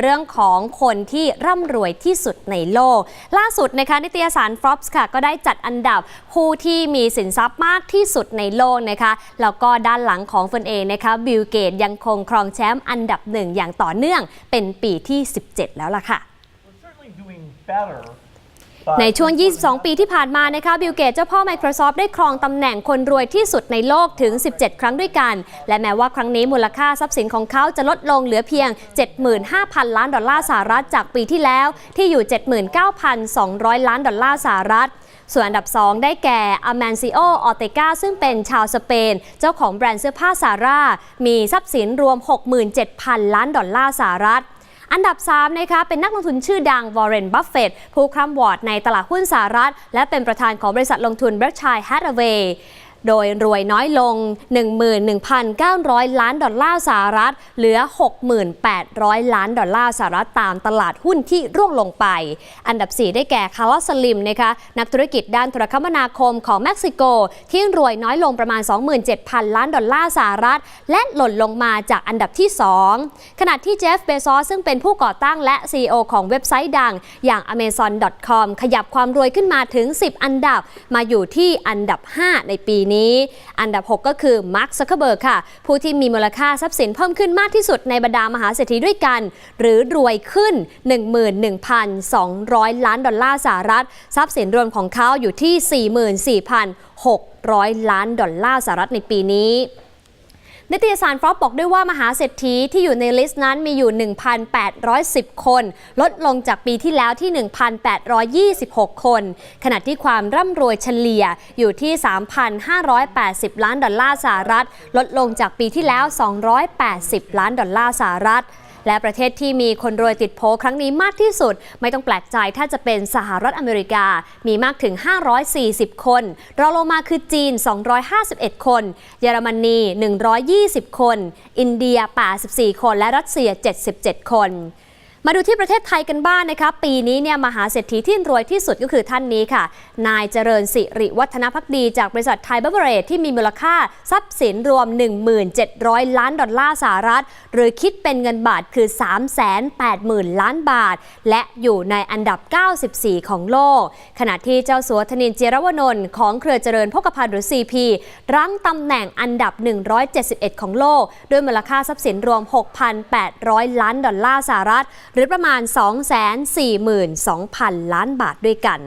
เรื่องของคนที่ร่ำรวยที่สุดในโลก ล่าสุดนะคะนิตยสาร Forbes ค่ะ ก็ได้จัดอันดับผู้ที่มีสินทรัพย์มากที่สุดในโลกนะคะแล้วก็ด้านหลังของตนเองนะคะบิลเกตยังคงครองแชมป์อันดับหนึ่งอย่างต่อเนื่องเป็นปีที่ 17 แล้วล่ะค่ะ ในช่วง 22 ปีที่ผ่านมานะคะบิลเกตเจ้าพ่อ Microsoft ได้ครองตำแหน่งคนรวยที่สุดในโลกถึง 17 ครั้งด้วยกัน และแม้ว่าครั้งนี้มูลค่าทรัพย์สินของเขาจะลดลงเหลือเพียง 75,000 ล้านดอลลาร์สหรัฐจากปีที่แล้วที่อยู่ 79,200 ล้านดอลลาร์สหรัฐส่วนอันดับ 2 ได้แก่อ m a n c i o ออเตกาซึ่งเป็นชาวสเปน เจ้าของแบรนด์เสื้อผ้าซาร่า มีทรัพย์สินรวม 67,000 ล้านดอลลาร์สหรัฐ อันดับ 3 นะคะเป็นนักลงทุนชื่อดังวอร์เรน บัฟเฟตผู้คร่ำวอร์ดในตลาดหุ้นสหรัฐ และเป็นประธานของบริษัทลงทุน Berkshire Hathaway โดยรวยน้อยลง 11,900 ล้านดอลลาร์สหรัฐ เหลือ 6,800 ล้านดอลลาร์สหรัฐตามตลาดหุ้นที่ร่วงลงไป อันดับ 4 ได้แก่คาร์ลสลิมนะคะนักธุรกิจด้านโทรคมนาคมของเม็กซิโก ที่รวยน้อยลงประมาณ 27,000 ล้านดอลลาร์สหรัฐ และหล่นลงมาจากอันดับที่ 2 ขณะที่เจฟเบซอสซึ่งเป็นผู้ก่อตั้งและ CEO ของเว็บไซต์ดัง อย่าง Amazon.com ขยับความรวยขึ้นมาถึง 10 อันดับมาอยู่ที่อันดับ 5 ในปีนี้ อันดับ 6 ก็คือมาร์คซักเคเบิร์กค่ะ ผู้ที่มีมูลค่าทรัพย์สินเพิ่มขึ้นมากที่สุดในบรรดามหาเศรษฐีด้วยกัน หรือรวยขึ้น 11,200 ล้านดอลลาร์สหรัฐ ทรัพย์สินรวมของเขาอยู่ที่ 44,600 ล้านดอลลาร์สหรัฐในปีนี้ นิตยสารฟรอปบอกด้วยว่ามหาเศรษฐีที่อยู่ในลิสต์นั้นมีอยู่ 1,810 คน ลดลงจากปีที่แล้วที่ 1,826 คน ขณะที่ความร่ำรวยเฉลี่ยอยู่ที่ 3,580 ล้านดอลลาร์สหรัฐ ลดลงจากปีที่แล้ว 280 ล้านดอลลาร์สหรัฐ และประเทศที่มีคนรวยติดโพครั้งนี้มากที่สุด ไม่ต้องแปลกใจถ้าจะเป็นสหรัฐอเมริกา มีมากถึง 540 คน รองลงมาคือจีน 251 คน เยอรมนี 120 คน อินเดีย 84 คน และรัสเซีย 77 คน มาดูที่ประเทศไทยกันบ้างนะคะปีนี้เนี่ยมหาเศรษฐีที่รวยที่สุดก็คือท่านนี้ค่ะ นายเจริญสิริวัฒนพักดี จากบริษัทไทยเบเวอเรจที่มีมูลค่าทรัพย์สินรวม 1,700 ล้านดอลลาร์สหรัฐ หรือคิดเป็นเงินบาทคือ 380,000 ล้านบาท และอยู่ในอันดับ 94 ของโลก ขณะที่เจ้าสัวธนินเจรวนนท์ของเครือเจริญพกพันหรือ CP รั้งตำแหน่งอันดับ 171 ของโลก ด้วยมูลค่าทรัพย์สินรวม 6,800 ล้านดอลลาร์สหรัฐหรือประมาณ 242,000 ล้านบาทด้วยกัน